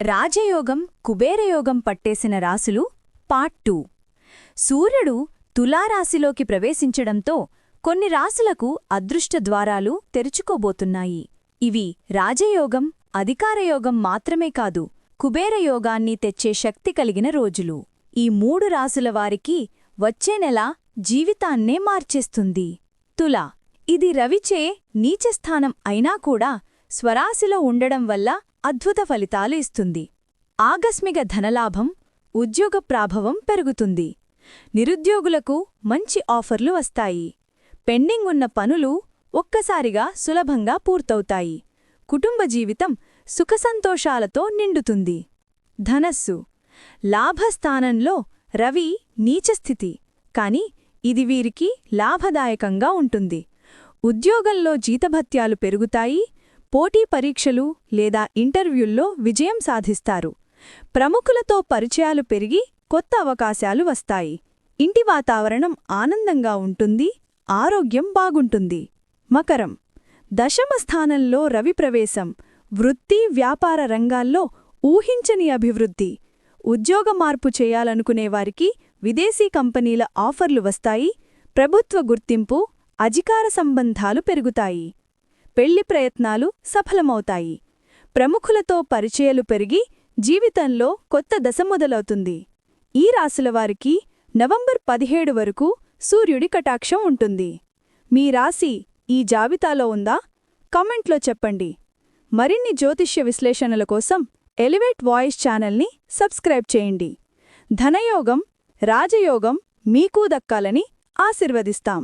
రాజయోగం కుబేరయోగం పట్టేసిన రాసులు part two. సూర్యుడు తులారాశిలోకి ప్రవేశించడంతో కొన్ని రాసులకు అదృష్ట ద్వారాలు తెరుచుకోబోతున్నాయి. ఇవి రాజయోగం అధికారయోగం మాత్రమే కాదు కుబేరయోగాన్ని తెచ్చే శక్తి కలిగిన రోజులు. ఈ మూడు రాసుల వారికి వచ్చే నెల జీవితాన్నే మార్చేస్తుంది. తులా ఇది రవిచే నీచస్థానం అయినా కూడా స్వరాశిలో ఉండడం వల్ల అద్భుత ఫలితాలు ఇస్తుంది. ఆకస్మిక ధనలాభం ఉద్యోగ ప్రాభవం పెరుగుతుంది. నిరుద్యోగులకు మంచి ఆఫర్లు వస్తాయి. పెండింగ్ ఉన్న పనులు ఒక్కసారిగా సులభంగా పూర్తవుతాయి. కుటుంబ జీవితం సుఖసంతోషాలతో నిండుతుంది. ధనస్సు. లాభస్థానంలో రవి నీచస్థితి కాని ఇది వీరికి లాభదాయకంగా ఉంటుంది. ఉద్యోగంలో జీతభత్యాలు పెరుగుతాయి. పోటీ పరీక్షలు లేదా ఇంటర్వ్యూల్లో విజయం సాధిస్తారు. ప్రముఖులతో పరిచయాలు పెరిగి కొత్త అవకాశాలు వస్తాయి. ఇంటి వాతావరణం ఆనందంగా ఉంటుంది ఆరోగ్యం బాగుంటుంది. మకరం. దశమ స్థానంలో రవి ప్రవేశం. వృత్తి వ్యాపార రంగాల్లో ఊహించని అభివృద్ధి. ఉద్యోగ మార్పు చేయాలనుకునేవారికి విదేశీ కంపెనీల ఆఫర్లు వస్తాయి. ప్రభుత్వ గుర్తింపు అధికార సంబంధాలు పెరుగుతాయి. పెళ్ళి ప్రయత్నాలు సఫలమవుతాయి. ప్రముఖులతో పరిచయాలు పెరిగి జీవితంలో కొత్త దశ మొదలవుతుంది. ఈ రాశులవారికి నవంబర్ పదిహేడు వరకు సూర్యుడి కటాక్షం ఉంటుంది. మీ రాశి ఈ జాబితాలో ఉందా? కామెంట్లో చెప్పండి. మరిన్ని జ్యోతిష్య విశ్లేషణల కోసం ఎలివేట్ వాయిస్ ఛానల్ని సబ్స్క్రైబ్ చేయండి. ధనయోగం రాజయోగం మీకూ దక్కాలని ఆశీర్వదిస్తాం.